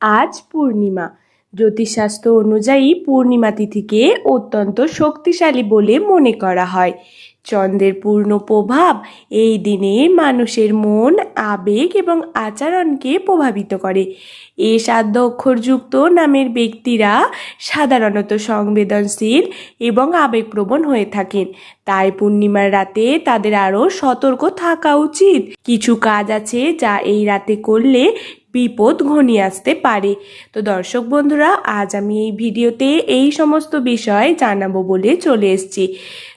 আজ পূর্ণিমা। জ্যোতিষশাস্ত্র অনুযায়ী পূর্ণিমা তিথিকে অত্যন্ত শক্তিশালী বলে মনে করা হয়। চন্দ্রের পূর্ণ প্রভাব এই দিনে মানুষের মন, আবেগ এবং আচরণকে প্রভাবিত করে। এ সাধ্য অক্ষরযুক্ত নামের ব্যক্তিরা সাধারণত সংবেদনশীল এবং আবেগপ্রবণ হয়ে থাকেন। তাই পূর্ণিমার রাতে তাদের আরও সতর্ক থাকা উচিত। কিছু কাজ আছে যা এই রাতে করলে বিপদ ঘনিয়ে আসতে পারে। তো দর্শক বন্ধুরা, আজ আমি এই ভিডিওতে এই সমস্ত বিষয় জানাব বলে চলে এসেছি।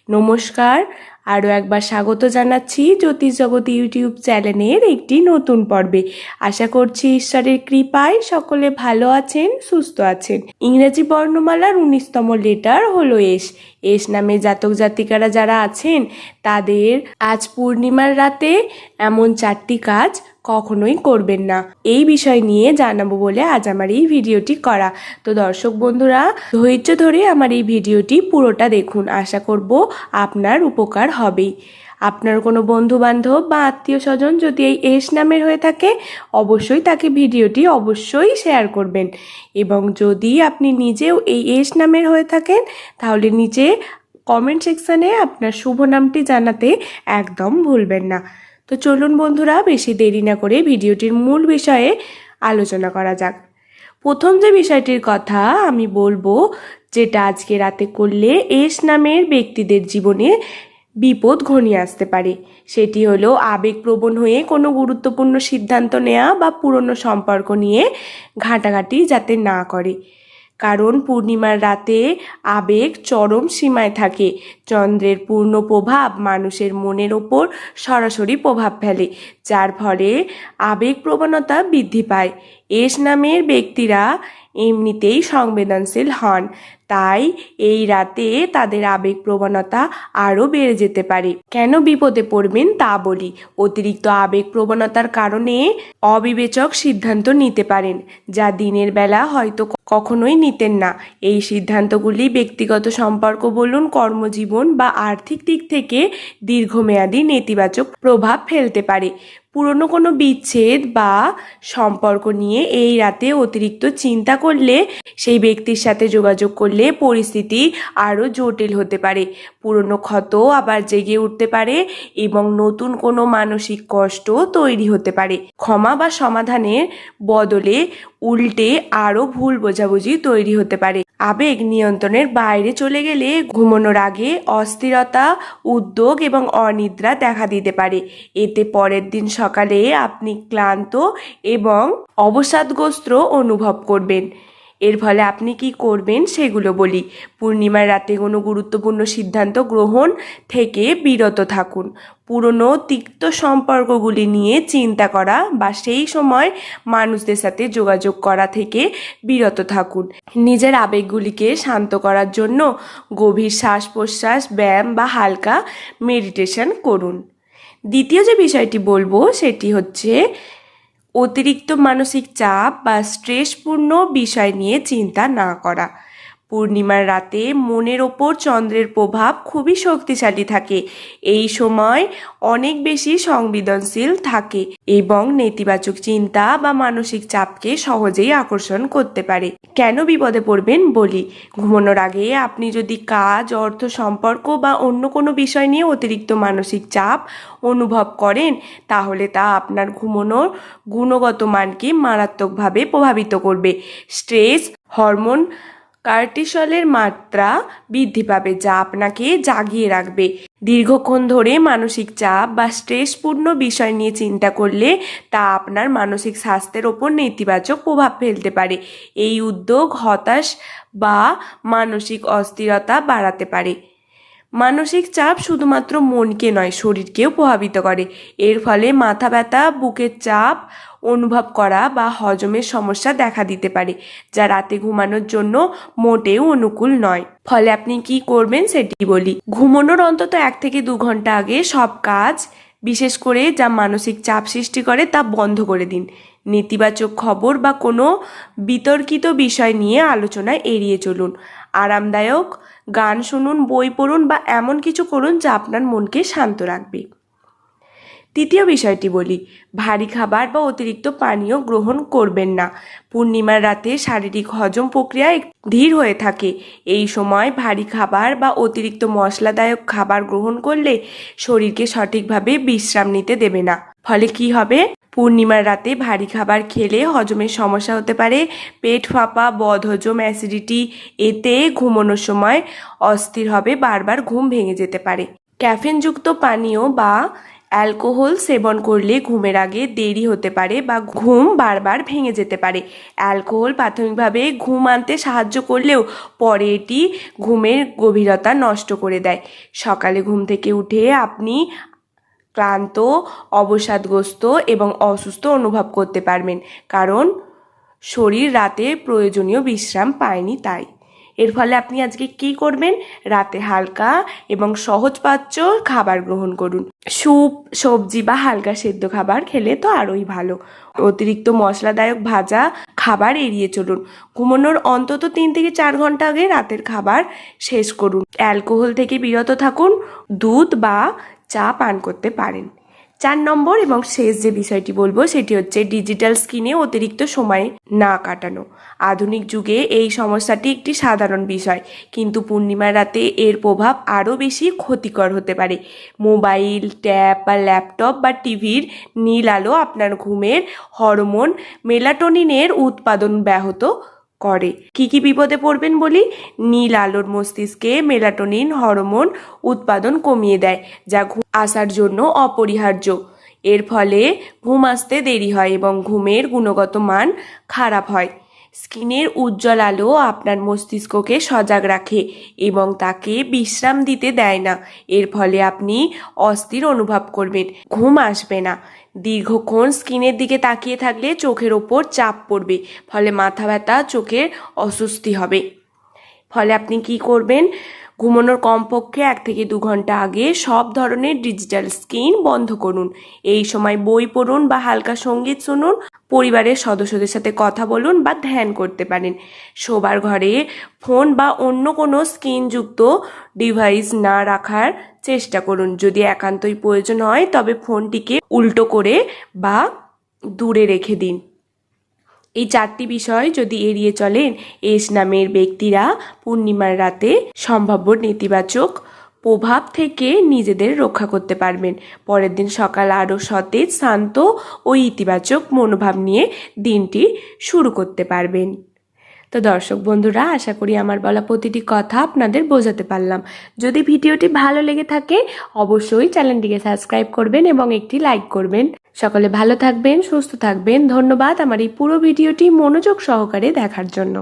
নমস্কার। আরও একবার স্বাগত জানাচ্ছি জ্যোতিষ জগৎ ইউটিউব চ্যানেলের একটি নতুন পর্বে। আশা করছি ঈশ্বরের কৃপায় সকলে ভালো আছেন, সুস্থ আছেন। ইংরেজি বর্ণমালার উনিশতম লেটার হলো এস। এস নামে জাতক জাতিকারা যারা আছেন, তাদের আজ পূর্ণিমার রাতে এমন চারটি কাজ কখনোই করবেন না। এই বিষয় নিয়ে জানাব বলে আজ আমার এই ভিডিওটি করা। তো দর্শক বন্ধুরা, ধৈর্য ধরে আমার এই ভিডিওটি পুরোটা দেখুন। আশা করব আপনার উপকার হবেই। আপনার কোনো বন্ধু বান্ধব বা আত্মীয় স্বজন যদি এই এস নামের হয়ে থাকে, অবশ্যই তাকে ভিডিওটি অবশ্যই শেয়ার করবেন। এবং যদি আপনি নিজেও এই এস নামের হয়ে থাকেন, তাহলে নিচে কমেন্ট সেকশানে আপনার শুভ নামটি জানাতে একদম ভুলবেন না। তো চলুন বন্ধুরা, বেশি দেরি না করে ভিডিওটির মূল বিষয়ে আলোচনা করা যাক। প্রথম যে বিষয়টির কথা আমি বলব, যেটা আজকে রাতে করলে এস নামের ব্যক্তিদের জীবনে বিপদ ঘনিয়ে আসতে পারে। সেটি হলো আবেগপ্রবণ হয়ে কোনো গুরুত্বপূর্ণ সিদ্ধান্ত নেওয়া বা পুরনো সম্পর্ক নিয়ে ঘাঁটাঘাঁটি যাতে না করে। কারণ পূর্ণিমার রাতে আবেগ চরম সীমায় থাকে। চন্দ্রের পূর্ণ প্রভাব মানুষের মনের ওপর সরাসরি প্রভাব ফেলে, যার ফলে আবেগ প্রবণতা বৃদ্ধি পায়। এস নামের ব্যক্তিরা এমনিতেই সংবেদনশীল হন। তাই এই রাতে তাদের আবেগ প্রবণতা আরও বেড়ে যেতে পারে। কেন বিপদে পড়বেন তা বলি। অতিরিক্ত আবেগ প্রবণতার কারণে অবিবেচক সিদ্ধান্ত নিতে পারেন, যা দিনের বেলা হয়তো কখনোই নিতেন না। এই সিদ্ধান্তগুলি ব্যক্তিগত সম্পর্ক বলুন, কর্মজীবন বা আর্থিক দিক থেকে দীর্ঘমেয়াদী নেতিবাচক প্রভাব ফেলতে পারে। পুরনো কোনো বিচ্ছেদ বা সম্পর্ক নিয়ে এই রাতে অতিরিক্ত চিন্তা করলে, সেই ব্যক্তির সাথে যোগাযোগ করলে পরিস্থিতি আরও জটিল হতে পারে। পুরনো ক্ষত আবার জেগে উঠতে পারে এবং নতুন কোনো মানসিক কষ্ট তৈরি হতে পারে। ক্ষমা বা সমাধানের বদলে উল্টে আরও ভুল বোঝাবুঝি তৈরি হতে পারে। আবেগ নিয়ন্ত্রণের বাইরে চলে গেলে ঘুমানোর আগে অস্থিরতা উদ্যোগ এবং অনিদ্রা দেখা দিতে পারে। এতে পরের দিন সকালে আপনি ক্লান্ত এবং অবসাদগ্রস্ত অনুভব করবেন। এর ফলে আপনি কি করবেন সেগুলো বলি। পূর্ণিমার রাতে কোনো গুরুত্বপূর্ণ সিদ্ধান্ত গ্রহণ থেকে বিরত থাকুন। পুরনো তিক্ত সম্পর্কগুলি নিয়ে চিন্তা করা বা সেই সময় মানুষদের সাথে যোগাযোগ করা থেকে বিরত থাকুন। নিজের আবেগগুলিকে শান্ত করার জন্য গভীর শ্বাস প্রশ্বাস ব্যায়াম বা হালকা মেডিটেশন করুন। দ্বিতীয় যে বিষয়টি বলব সেটি হচ্ছে অতিরিক্ত মানসিক চাপ বা স্ট্রেসপূর্ণ বিষয় নিয়ে চিন্তা না করা। পূর্ণিমার রাতে মনের ওপর চন্দ্রের প্রভাব খুবই শক্তিশালী থাকে। এই সময় অনেক বেশি সংবেদনশীল থাকে এবং নেতিবাচক চিন্তা বা মানসিক চাপকে সহজেই আকর্ষণ করতে পারে। কেন বিপদে পড়বেন বলি? ঘুমানোর আগে আপনি যদি কাজ, অর্থ সম্পর্ক বা অন্য কোনো বিষয় নিয়ে অতিরিক্ত মানসিক চাপ অনুভব করেন, তাহলে তা আপনার ঘুমানোর গুণগত মানকে মারাত্মকভাবে প্রভাবিত করবে। স্ট্রেস, হরমোন কার্টিসলের মাত্রা বৃদ্ধি পাবে, যা আপনাকে জাগিয়ে রাখবে। দীর্ঘক্ষণ ধরে মানসিক চাপ বা স্ট্রেসপূর্ণ বিষয় নিয়ে চিন্তা করলে তা আপনার মানসিক স্বাস্থ্যের ওপর নেতিবাচক প্রভাব ফেলতে পারে। এই উদ্যোগ হতাশ বা মানসিক অস্থিরতা বাড়াতে পারে। মানসিক চাপ শুধুমাত্র মনকে নয়, শরীরকেও প্রভাবিত করে। এর ফলে মাথা ব্যথা বুকের চাপ অনুভব করা বা হজমের সমস্যা দেখা দিতে পারে, যা রাতে ঘুমানোর জন্য মোটেও অনুকূল নয়। ফলে আপনি কি করবেন সেটি বলি। ঘুমানোর অন্তত এক থেকে দু ঘণ্টা আগে সব কাজ, বিশেষ করে যা মানসিক চাপ সৃষ্টি করে তা বন্ধ করে দিন। নেতিবাচক খবর বা কোনো বিতর্কিত বিষয় নিয়ে আলোচনা এড়িয়ে চলুন। আরামদায়ক গান শুনুন, বই পড়ুন বা এমন কিছু করুন যা আপনার মনকে শান্ত রাখবে। তৃতীয় বিষয়টি বলি, ভারী খাবার বা অতিরিক্ত পানীয় গ্রহণ করবেন না। পূর্ণিমার রাতে শারীরিক হজম প্রক্রিয়া ধীর হয়ে থাকে। এই সময় ভারী খাবার বা অতিরিক্ত মশলাদায়ক খাবার গ্রহণ করলে শরীরকে সঠিকভাবে বিশ্রাম নিতে দেবে না। ফলে কি হবে? পূর্ণিমার রাতে ভারী খাবার খেলে হজমের সমস্যা হতে পারে। পেট ফাঁপা, বদহজম, অ্যাসিডিটি, এতে ঘুমানোর সময় অস্থির হবে, বারবার ঘুম ভেঙে যেতে পারে। ক্যাফেনযুক্ত পানীয় বা অ্যালকোহল সেবন করলে ঘুমের আগে দেরি হতে পারে বা ঘুম বারবার ভেঙে যেতে পারে। অ্যালকোহল প্রাথমিকভাবে ঘুম আনতে সাহায্য করলেও পরে এটি ঘুমের গভীরতা নষ্ট করে দেয়। সকালে ঘুম থেকে উঠে আপনি ক্লান্ত, অবসাদগ্রস্ত এবং অসুস্থ অনুভব করতে পারবেন। কারণ শরীর রাতে প্রয়োজনীয় বিশ্রাম পায়নি তাই। এর ফলে আপনি আজকে কি করবেন? রাতে হালকা এবং সহজপাচ্য খাবার গ্রহণ করুন। স্যুপ সবজি বা হালকা সেদ্ধ খাবার খেলে তো আরোই ভালো। অতিরিক্ত মশলাদায়ক ভাজা খাবার এড়িয়ে চলুন। ঘুমানোর অন্তত তিন থেকে চার ঘণ্টা আগে রাতের খাবার শেষ করুন। অ্যালকোহল থেকে বিরত থাকুন। দুধ বা চা পান করতে পারেন। চার নম্বর এবং শেষ যে বিষয়টি বলব, সেটি হচ্ছে ডিজিটাল স্ক্রিনে অতিরিক্ত সময় না কাটানো। আধুনিক যুগে এই সমস্যাটি একটি সাধারণ বিষয়, কিন্তু পূর্ণিমা রাতে এর প্রভাব আরও বেশি ক্ষতিকর হতে পারে। মোবাইল, ট্যাব বা ল্যাপটপ বা টিভির নীল আলো আপনার ঘুমের, হরমোন, মেলাটোনিনের উৎপাদন ব্যাহত করে। কি কি বিপদে পড়বেন বলি? নীল আলোর মস্তিষ্কে মেলাটোনিন হরমোন উৎপাদন কমিয়ে দেয়, যা ঘুম আসার জন্য অপরিহার্য। এর ফলে ঘুম আসতে দেরি হয় এবং ঘুমের গুণগত মান খারাপ হয়। স্কিনের উজ্জ্বল আলো আপনার মস্তিষ্ককে সজাগ রাখে এবং তাকে বিশ্রাম দিতে দেয় না। এর ফলে আপনি অস্থির অনুভব করবেন, ঘুম আসবে না। দীর্ঘক্ষণ স্কিনের দিকে তাকিয়ে থাকলে চোখের ওপর চাপ পড়বে, ফলে মাথা ব্যথা, চোখের অস্বস্তি হবে। ফলে আপনি কি করবেন? ঘুমানোর কমপক্ষে এক থেকে দু ঘণ্টা আগে সব ধরনের ডিজিটাল স্ক্রিন বন্ধ করুন। এই সময় বই পড়ুন বা হালকা সংগীত শুনুন। পরিবারের সদস্যদের সাথে কথা বলুন বা ধ্যান করতে পারেন। শোবার ঘরে ফোন বা অন্য কোনো স্ক্রিনযুক্ত ডিভাইস না রাখার চেষ্টা করুন। যদি একান্তই প্রয়োজন হয়, তবে ফোনটিকে উল্টো করে বা দূরে রেখে দিন। এই চারটি বিষয় যদি এড়িয়ে চলেন, এস নামের ব্যক্তিরা পূর্ণিমার রাতে সম্ভাব্য নেতিবাচক প্রভাব থেকে নিজেদের রক্ষা করতে পারবেন। পরের দিন সকাল আরও সতেজ, শান্ত ও ইতিবাচক মনোভাব নিয়ে দিনটি শুরু করতে পারবেন। তো দর্শক বন্ধুরা, আশা করি আমার বলা প্রতিটি কথা আপনাদের বোঝাতে পারলাম। যদি ভিডিওটি ভালো লেগে থাকে, অবশ্যই চ্যানেলটিকে সাবস্ক্রাইব করবেন এবং একটি লাইক করবেন। সকলে ভালো থাকবেন, সুস্থ থাকবেন। ধন্যবাদ আমার এই পুরো ভিডিওটি মনোযোগ সহকারে দেখার জন্য।